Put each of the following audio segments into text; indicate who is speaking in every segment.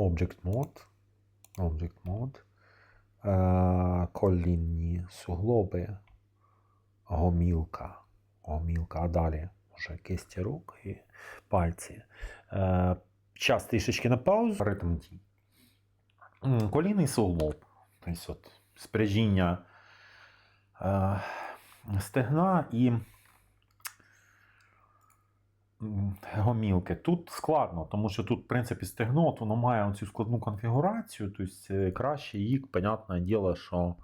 Speaker 1: Object Mode. Object Mode. Е, колінні суглоби. Гомілка. Гомілка. А далі вже кисті рук і пальці. Е, час трішечки на паузу. Ритм дій. Колінний суглоб. Тобто от спряжіння е, стегна і гомілки. Тут складно, тому що тут, в принципі, стегно воно має цю складну конфігурацію, тобто краще її, понятне діло, що.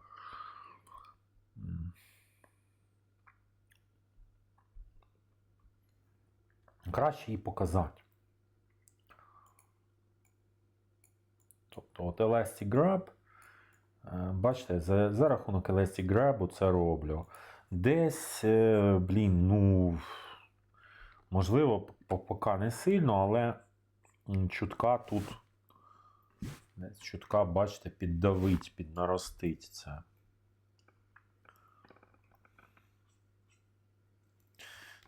Speaker 1: Краще її показати. Тобто, от Elastic Grab, е, бачите, за, за рахунок Elastic Grab це роблю. Десь, е, блін, ну, можливо, поки не сильно, але чутка тут, чутка, бачите, піддавить, піднаростить це.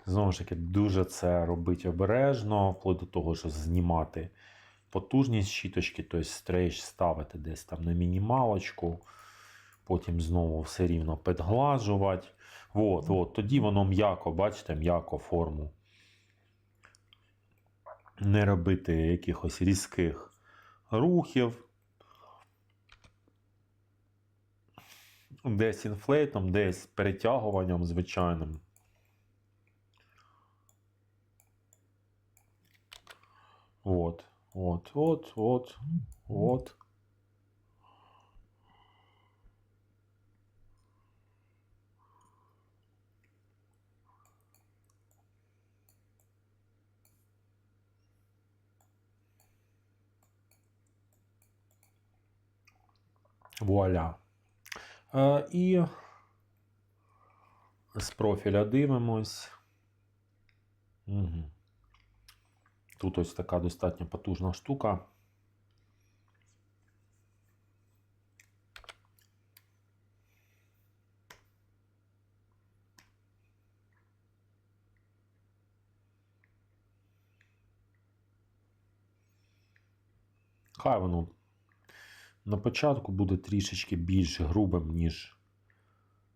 Speaker 1: Знову ж таки, дуже це робить обережно, вплоть до того, що знімати потужність щіточки, тобто стрейч ставити десь там на мінімалочку, потім знову все рівно підглажувати. От, от, тоді воно м'яко, бачите, м'яко форму. Не робити якихось різких рухів. Десь інфлейтом, десь перетягуванням звичайним. Вот, вот, вот, вот, вот. Вуаля. Е, і з профіля дивимось. Угу. Тут ось така достатньо потужна штука. Хай воно на початку буде трішечки більш грубим, ніж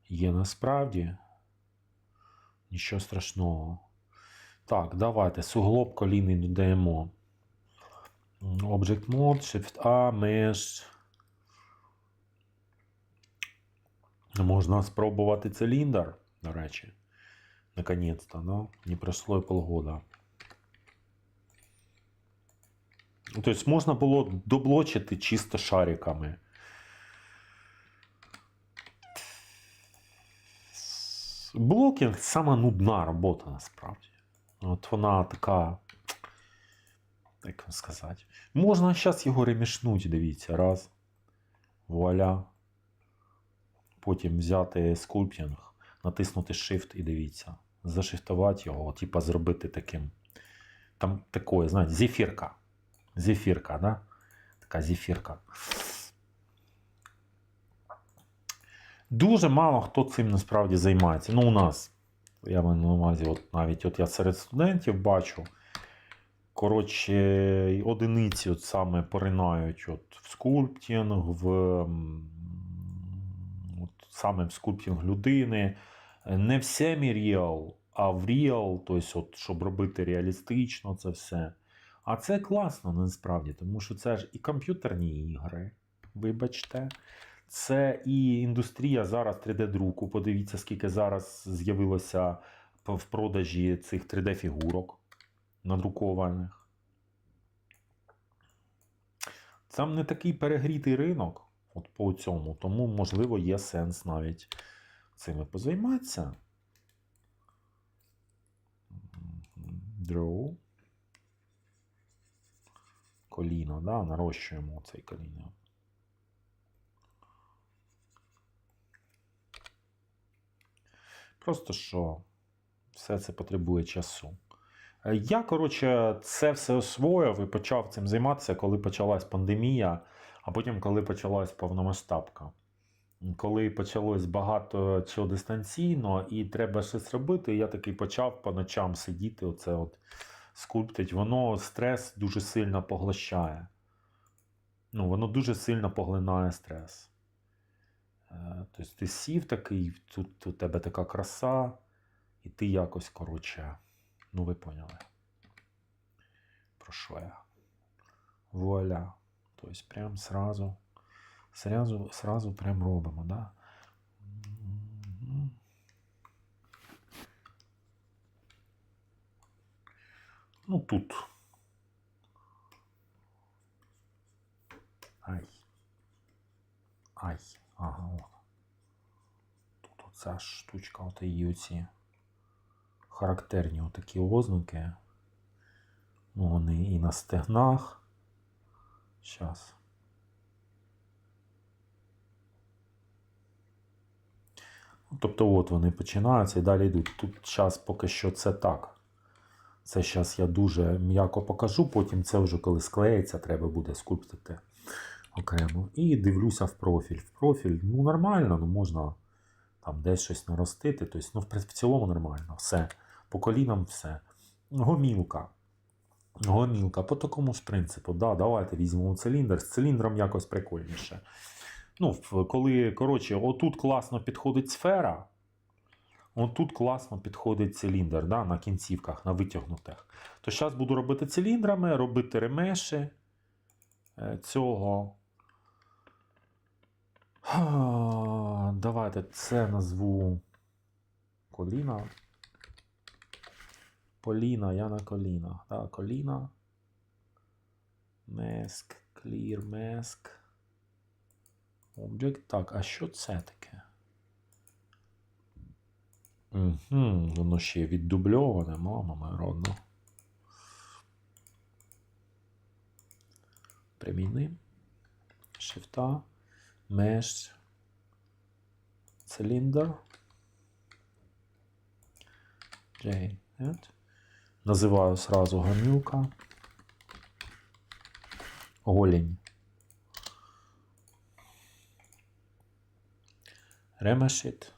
Speaker 1: є насправді. Нічого страшного. Так, давайте суглоб колінний додаємо. Object Mode, Shift A, Mesh. Можна спробувати циліндр, до речі. Наконець-то, да? Не пройшло і полгода. Тобто можна було доблочити чисто шариками. Блокінг сама нудна робота насправді. От вона така. Як вам сказати? Можна зараз його ремішнути, дивіться, раз. Вуаля. Потім взяти скульптінг, натиснути Shift і дивіться. Зашифтувати його, типа зробити таким. Там такое, знаєте, зефірка. Зефірка, да? Така зефірка. Дуже мало хто цим насправді займається. Ну, у нас, я маю на увазі, от навіть от я серед студентів бачу. Коротше, одиниці от саме поринають от в скульптінг, в от саме в скульптінг людини. Не в семі-ріал, а в ріал, тобто, от, щоб робити реалістично це все. А це класно насправді, тому що це ж і комп'ютерні ігри, вибачте. Це і індустрія зараз 3D-друку. Подивіться, скільки зараз з'явилося в продажі цих 3D-фігурок надрукованих. Там не такий перегрітий ринок от по цьому, тому, можливо, є сенс навіть цими позайматися. Draw. Коліно, да? нарощуємо цей коліно. Просто що все це потребує часу. Е, Я, коротше, це все освоїв і почав цим займатися, коли почалась пандемія, а потім, коли почалась повномасштабка. Коли почалось багато чого дистанційно, і треба щось робити, я таки почав по ночам сидіти, оце от скульптить. Воно стрес дуже сильно поглощає. ну, воно дуже сильно поглинає стрес. Е, Тобто ти сів такий, тут у тебе така краса, і ти якось, коротше, ну ви поняли. Про що я? Вуаля. Тобто прям сразу, сразу, сразу прям робимо, да? Ну тут. Ай. Ай. Ага. О. Тут оця штучка, от її оці характерні отакі ознаки. Ну, вони і на стегнах. Щас. Ну, Тобто, от вони починаються і далі йдуть. Тут час поки що це так. Це зараз я дуже м'яко покажу, потім це вже коли склеїться, треба буде скульптити окремо. І дивлюся в профіль. В профіль, ну нормально, ну можна там десь щось наростити. Тобто, ну, в цілому нормально. Все. По колінам все. Гомілка. Гомілка. По такому ж принципу. Да, давайте візьмемо циліндр. З циліндром якось прикольніше. Ну, коли, коротше, отут класно підходить сфера. Отут класно підходить циліндр да, на кінцівках, на витягнутих. То зараз буду робити циліндрами, робити ремеші е, цього. Давайте це назву коліна. Поліна, я на колінах. Да, коліна. Меск, clear mask. Object. Так, а що це таке? Угу, воно ще віддубльоване, мама моя. Приміни. Шифта. Меш. Циліндр. Називаю сразу гамілка. Голень. Ремешит.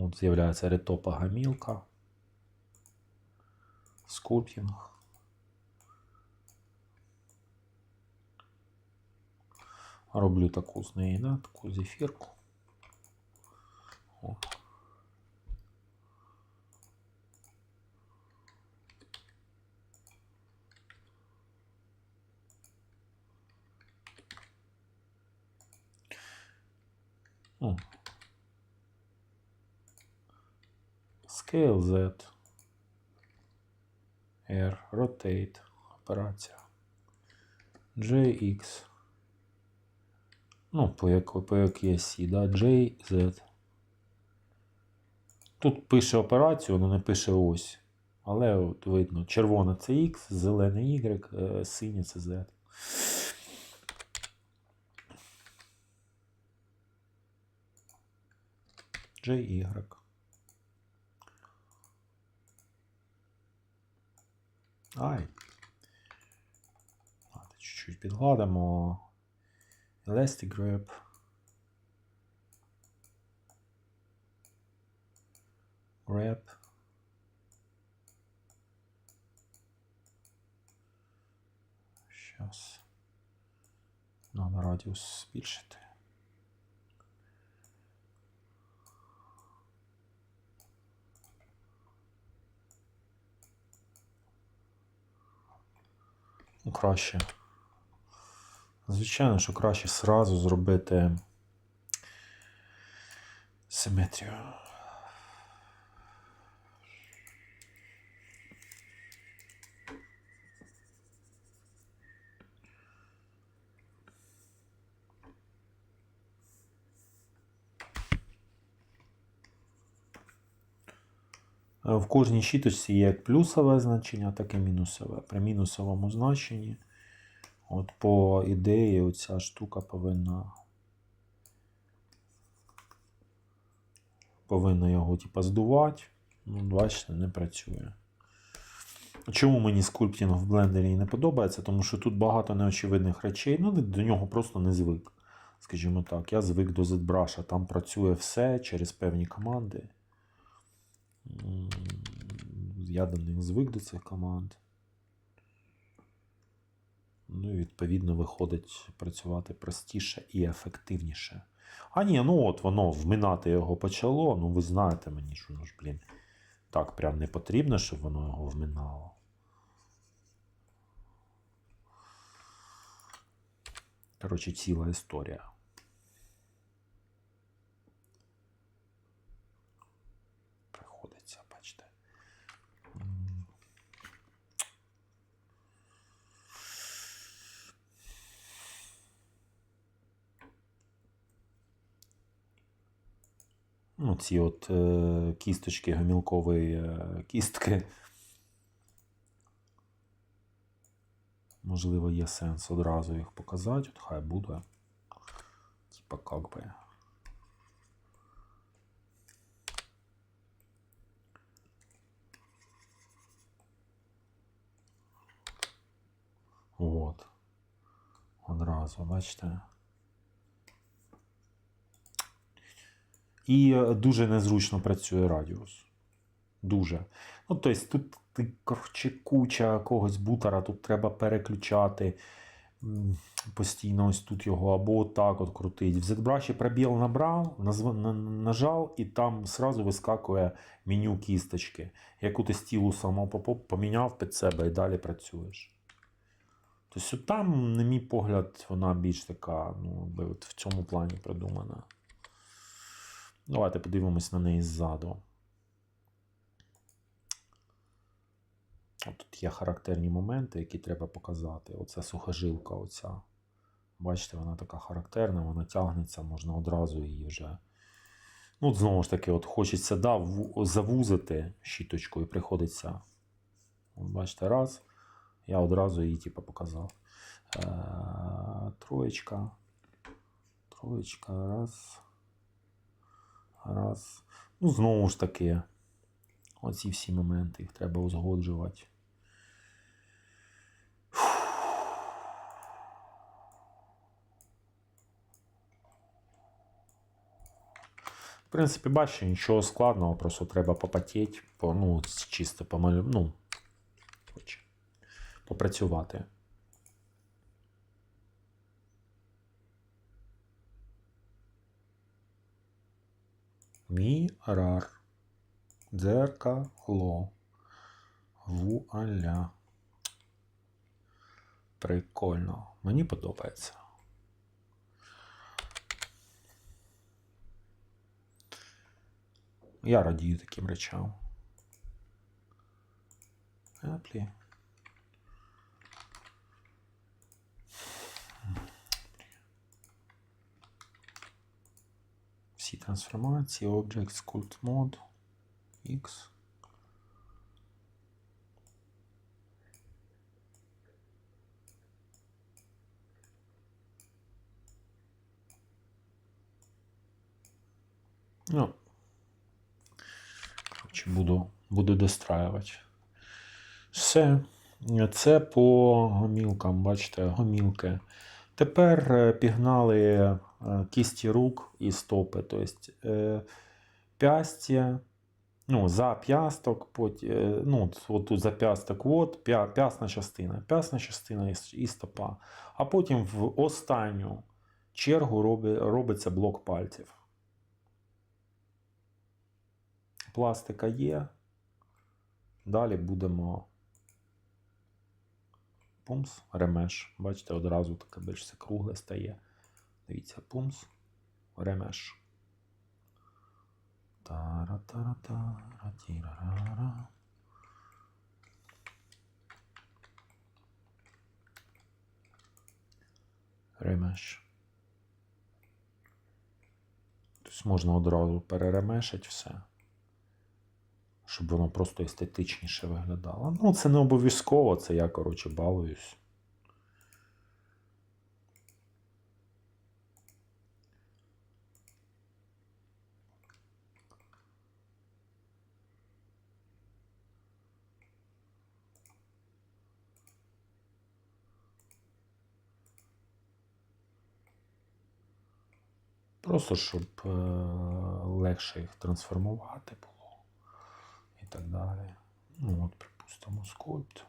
Speaker 1: От з'являється ретопа гамілка. Скульптінг. Роблю таку з неї, да? таку зефірку. О. О. Scale Z. R. Rotate. Операція. JX. Ну, по як, по якій осі, да? JZ. Тут пише операцію, воно не пише ось. Але от видно, червона це X, зелене Y, е, синє це Z. JY. Ай. Давайте чуть-чуть підгладимо. Elastic grip. Grab. Сейчас. Надо радіус збільшити. Краще. Звичайно, що краще сразу зробити симетрію. В кожній щіточці є як плюсове значення, так і мінусове. При мінусовому значенні, от по ідеї, оця штука повинна повинна його типа здувати. Ну, бачите, не працює. Чому мені скульптінг в блендері не подобається? Тому що тут багато неочевидних речей. Ну, до нього просто не звик. Скажімо так, я звик до ZBrush, там працює все через певні команди. Я до них звик до цих команд. Ну і відповідно виходить працювати простіше і ефективніше. А ні, ну от воно вминати його почало. Ну ви знаєте мені, що ну ж, блін, так прям не потрібно, щоб воно його вминало. Коротше, ціла історія. Приходиться, бачите. М. Ну, ці от е, кісточки гомілкової е, кістки. Можливо, є сенс одразу їх показати. От хай буде. Типа, как би. От. Одразу, бачите. І е, дуже незручно працює радіус. Дуже. Ну, тобто, тут ти, коротше, куча когось бутера, тут треба переключати постійно ось тут його, або отак от крутить. В ZBrush пробіл набрав, нажав, і там сразу вискакує меню кісточки. Яку ти стілу само поміняв під себе і далі працюєш. Тобто там, на мій погляд, вона більш така, ну, в цьому плані продумана. Давайте подивимось на неї ззаду. Тут є характерні моменти, які треба показати. Оце сухожилка. оця. Бачите, вона така характерна, вона тягнеться, можна одразу її вже. Ну, знову ж таки, от хочеться да, ву- завузити щіточку і приходиться. От бачите, раз. Я одразу її типу, показав. Е, троєчка. Троєчка, раз. Раз. Ну, знову ж таки, оці всі моменти, їх треба узгоджувати. В принципі, бачите, нічого складного, просто треба попотіти, по, ну, чисто помалю, ну, попрацювати. Мірар. Дзеркало. Вуаля. Прикольно. Мені подобається. Я радію таким речам. Еплі. Всі трансформації, Object Sculpt Mode, X. Ну, коротше, буду, буду достраювати. Все. Це по гомілкам, бачите, гомілки. Тепер е, пігнали е, кісті рук і стопи. Тобто е, пястя, ну, зап'ясток, е, ну, от тут зап'ясток, от, п'я- п'ясна частина, п'ясна частина і, стопа. А потім в останню чергу роби, робиться блок пальців. Пластика є. Далі будемо. Пумс, ремеш. Бачите, одразу таке більш все кругле стає. Дивіться, пумс, ремеш. Тара-тара-тара, тірарара. Ремеш. Тобто можна одразу переремешити все. Щоб воно просто естетичніше виглядало. Ну, це не обов'язково, це я, коротше, балуюсь. Просто щоб е, легше їх трансформувати було і так далі. Ну, от, припустимо, скульпт.